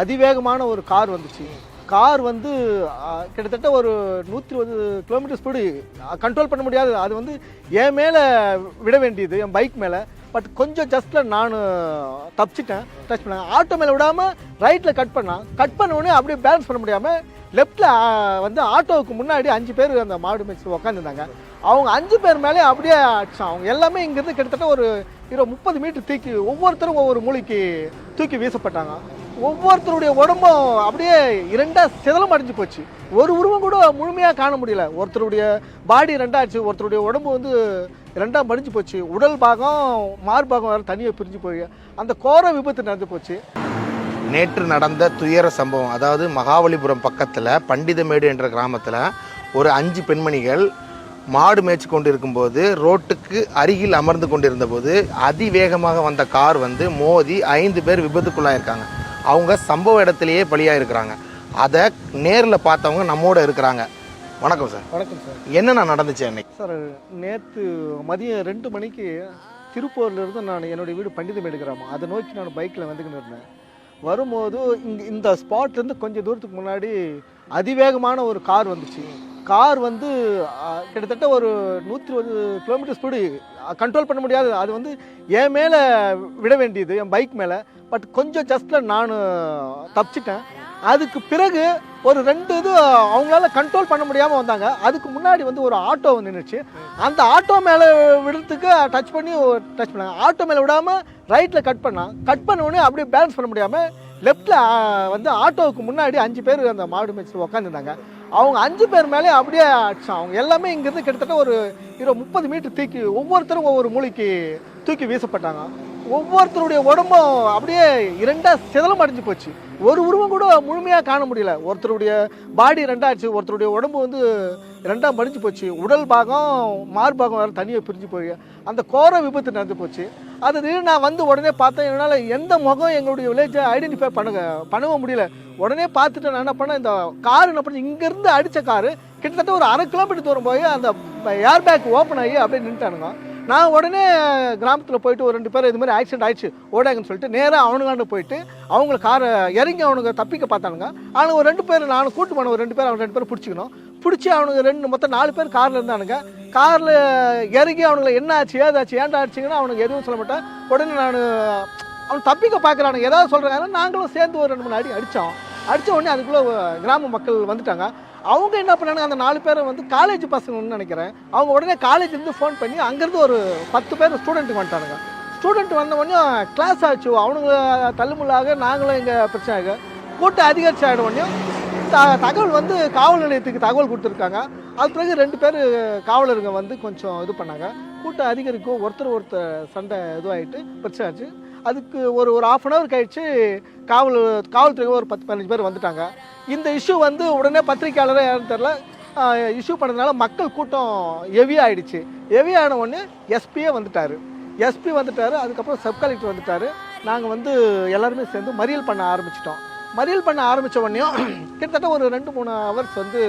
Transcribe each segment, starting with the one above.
அதிவேகமான ஒரு கார் வந்துச்சு. கார் வந்து கிட்டத்தட்ட ஒரு நூற்றி இருபது கிலோமீட்டர் ஸ்பீடு கண்ட்ரோல் பண்ண முடியாது. அது வந்து என் மேலே விட வேண்டியது என் பைக் மேலே. பட் கொஞ்சம் ஜஸ்ட்டில் நான் தப்பிச்சிட்டேன். டச் பண்ணேன். ஆட்டோ மேலே விடாமல் ரைட்டில் கட் பண்ணான் கட் பண்ண உடனே அப்படியே பேலன்ஸ் பண்ண முடியாமல் லெஃப்ட்டில் வந்து ஆட்டோவுக்கு முன்னாடி அஞ்சு பேர் அந்த மாடு மேய்ச்சி உட்காந்துருந்தாங்க அவங்க அஞ்சு பேர் மேலே அப்படியே அடிச்சான். அவங்க எல்லாமே இங்கேருந்து கிட்டத்தட்ட ஒரு இருபது முப்பது மீட்டர் தூக்கி ஒவ்வொருத்தரும் ஒவ்வொரு மூலைக்கு தூக்கி வீசப்பட்டாங்க. ஒவ்வொருத்தருடைய உடம்பும் அப்படியே இரண்டாக சிதலம் அடைஞ்சு போச்சு. ஒரு உருவம் கூட முழுமையாக காண முடியல. ஒருத்தருடைய பாடி ரெண்டாச்சு ஒருத்தருடைய உடம்பு வந்து ரெண்டாக மடிஞ்சு போச்சு. உடல் பாகம் மார்பாகம் வேறு தனியாக பிரிஞ்சு போய் அந்த கோர விபத்து நடந்து போச்சு. நேற்று நடந்த துயர சம்பவம் அதாவது மகாபலிபுரம் பக்கத்தில் பண்டிதமேடு என்ற கிராமத்தில் ஒரு அஞ்சு பெண்மணிகள் மாடு மேய்ச்சி கொண்டு இருக்கும்போது ரோட்டுக்கு அருகில் அமர்ந்து கொண்டிருந்தபோது அதிவேகமாக வந்த கார் வந்து மோதி ஐந்து பேர் விபத்துக்குள்ளாயிருக்காங்க. அவங்க சம்பவ இடத்திலேயே பலியாயிருக்கிறாங்க. அதை நேரில் பார்த்தவங்க நம்மோட இருக்கிறாங்க. வணக்கம் சார். வணக்கம் சார். என்னென்ன நடந்துச்சு அன்னைக்கு? சார் நேற்று மதியம் ரெண்டு மணிக்கு திருப்பூர்லேருந்து நான் என்னுடைய வீடு பண்டிதமேடு கிராமம் அதை நோக்கி நான் பைக்கில் வந்துக்கின்னு இருந்தேன். வரும்போது இங்கே இந்த ஸ்பாட்லேருந்து கொஞ்சம் தூரத்துக்கு முன்னாடி அதிவேகமான ஒரு கார் வந்துச்சு. கார் வந்து கிட்டத்தட்ட ஒரு நூற்றி இருபது கிலோமீட்டர் ஸ்பீடு கண்ட்ரோல் பண்ண முடியாது. அது வந்து என் மேலே விட வேண்டியது என் பைக் மேலே. பட் கொஞ்சம் ஜஸ்ட்டில் நான் தப்பிச்சிட்டேன். அதுக்கு பிறகு ஒரு ரெண்டு இது அவங்களால கண்ட்ரோல் பண்ண முடியாமல் வந்தாங்க. அதுக்கு முன்னாடி வந்து ஒரு ஆட்டோ வந்து நின்றுச்சு அந்த ஆட்டோ மேலே விடுறதுக்கு டச் பண்ணி டச் பண்ணாங்க. ஆட்டோ மேலே விடாமல் ரைட்டில் கட் பண்ணான் கட் பண்ண உடனே அப்படியே பேலன்ஸ் பண்ண முடியாமல் லெஃப்ட்டில் வந்து ஆட்டோவுக்கு முன்னாடி அஞ்சு பேர் அந்த மாடு மேய்ச்சி உட்காந்துருந்தாங்க அவங்க அஞ்சு பேர் மேலே அப்படியே அடிச்சான். அவங்க எல்லாமே இங்கேருந்து கிட்டத்தட்ட ஒரு இருபது முப்பது மீட்டர் தூக்கி ஒவ்வொருத்தரும் ஒவ்வொரு மூளைக்கு தூக்கி வீசப்பட்டாங்க. ஒவ்வொருத்தருடைய உடம்பும் அப்படியே இரண்டா சிதலம் அடைஞ்சு போச்சு. ஒரு உருவம் கூட முழுமையாக காண முடியல. ஒருத்தருடைய பாடி ரெண்டாச்சு ஒருத்தருடைய உடம்பு வந்து ரெண்டாக மடிஞ்சு போச்சு. உடல் பாகம் மார்பாகம் வேறு தனியாக பிரிஞ்சு போய் அந்த கோர விபத்து நடந்து போச்சு. அது திடீர்னு நான் வந்து உடனே பார்த்தேன் என்னால் எந்த முகம் எங்களுடைய வில்லேஜை ஐடென்டிஃபை பண்ண பண்ணவும் முடியல. உடனே பார்த்துட்டு நான் என்ன பண்ணேன் இந்த கார் என்ன பண்ணேன் இங்கேருந்து அடித்த காரு கிட்டத்தட்ட ஒரு அரை கிலோமீட்டர் தூரம் போய் அந்த ஏர் பேக் ஓப்பன் ஆகி அப்படியே நின்ட்டானுங்க நான் உடனே கிராமத்தில் போயிட்டு ஒரு ரெண்டு பேர் இது மாதிரி ஆக்சிடென்ட் ஆயிடுச்சு ஓடாங்கன்னு சொல்லிட்டு நேராக அவனுங்காண்டு போயிட்டு அவங்க காரை இறங்கி அவனுங்க தப்பிக்க பார்த்தானுங்க. அவனுங்க ஒரு ரெண்டு பேர் நான் கூட்டு போன ஒரு ரெண்டு பேர் அவன் ரெண்டு பேரும் பிடிச்சிக்கணும். பிடிச்சி அவனுங்க ரெண்டு மொத்தம் நாலு பேர் காரில் இருந்தானுங்க. காரில் இறங்கி அவனுங்களை என்ன ஆச்சு ஏதாச்சு ஏன்டா ஆச்சுங்கன்னா அவனுக்கு எதுவும் சொல்ல மாட்டேன் உடனே நான் அவன் தப்பிக்க பார்க்குறானுங்க. ஏதாவது சொல்கிறாங்க நாங்களும் சேர்ந்து ஒரு ரெண்டு மூணு அடி அடித்தோம் அடித்த உடனே அதுக்குள்ளே கிராம மக்கள் வந்துட்டாங்க. அவங்க என்ன பண்ணாங்க அந்த நாலு பேரை வந்து காலேஜ் பசங்கன்னு நினைக்கிறேன். அவங்க உடனே காலேஜ்லேருந்து ஃபோன் பண்ணி அங்கேருந்து ஒரு பத்து பேர் ஸ்டூடெண்ட்டுக்கு வந்துட்டானுங்க. ஸ்டூடெண்ட் வந்த உடனே கிளாஸ் ஆச்சு. அவனுங்க தள்ளுமுள்ளாக நாங்களும் இங்கே பிரச்சனை ஆக கூட்டம் அதிகரிச்சு ஆகிட த தகவல் வந்து காவல் நிலையத்துக்கு தகவல் கொடுத்துருக்காங்க. அது பிறகு ரெண்டு பேர் காவலருங்க வந்து கொஞ்சம் இது பண்ணாங்க. கூட்டம் அதிகரிக்கும் ஒருத்தர் ஒருத்தர் சண்டை இதுவாகிட்டு பிரச்சனை ஆச்சு அதுக்கு ஒரு ஒரு ஆஃப் அன் ஹவர் கழிச்சு காவல் காவல்துறை ஒரு பத்து பதினஞ்சு பேர் வந்துட்டாங்க. இந்த இஷ்யூ வந்து உடனே பத்திரிக்கையாளராக யாரும் தெரில இஷ்யூ பண்ணதுனால மக்கள் கூட்டம் ஹெவி ஆகிடுச்சு ஹெவி ஆன உடனே எஸ்பியே வந்துட்டார். எஸ்பி வந்துட்டார். அதுக்கப்புறம் சப் கலெக்டர் வந்துட்டார். நாங்கள் வந்து எல்லாருமே சேர்ந்து மறியல் பண்ண ஆரம்பிச்சிட்டோம். மறியல் பண்ண ஆரம்பித்த உடனேயும் கிட்டத்தட்ட ஒரு ரெண்டு மூணு ஹவர்ஸ் வந்து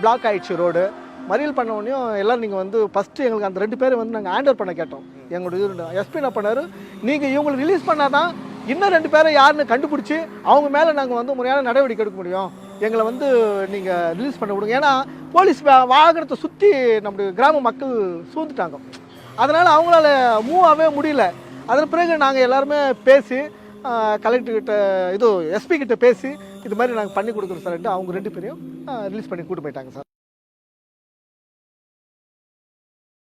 பிளாக் ஆகிடுச்சு ரோடு மறியல் பண்ண உடனேயும் எல்லோரும் நீங்கள் வந்து ஃபஸ்ட்டு எங்களுக்கு அந்த ரெண்டு பேரும் வந்து நாங்கள் ஹேண்டர் பண்ண கேட்டோம். எங்களுடைய எஸ்பி என்ன பண்ணார்? நீங்கள் இவங்களை ரிலீஸ் பண்ணாதான் இன்னும் ரெண்டு பேரை யாருன்னு கண்டுபிடிச்சி அவங்க மேலே நாங்கள் வந்து முறையான நடவடிக்கை எடுக்க முடியும். எங்களை வந்து நீங்கள் ரிலீஸ் பண்ண விடுங்க. ஏன்னா போலீஸ் வாகனத்தை சுற்றி நம்முடைய கிராம மக்கள் சூழ்ந்துட்டாங்க. அதனால் அவங்களால மூவ் ஆகவே முடியல. அதன் பிறகு நாங்கள் எல்லாருமே பேசி கலெக்டர் கிட்ட இது எஸ்பி கிட்ட பேசி இது மாதிரி நாங்கள் பண்ணி கொடுக்குறோம் சார் அவங்க ரெண்டு பேரையும் ரிலீஸ் பண்ணி கூட்டு போயிட்டாங்க சார்.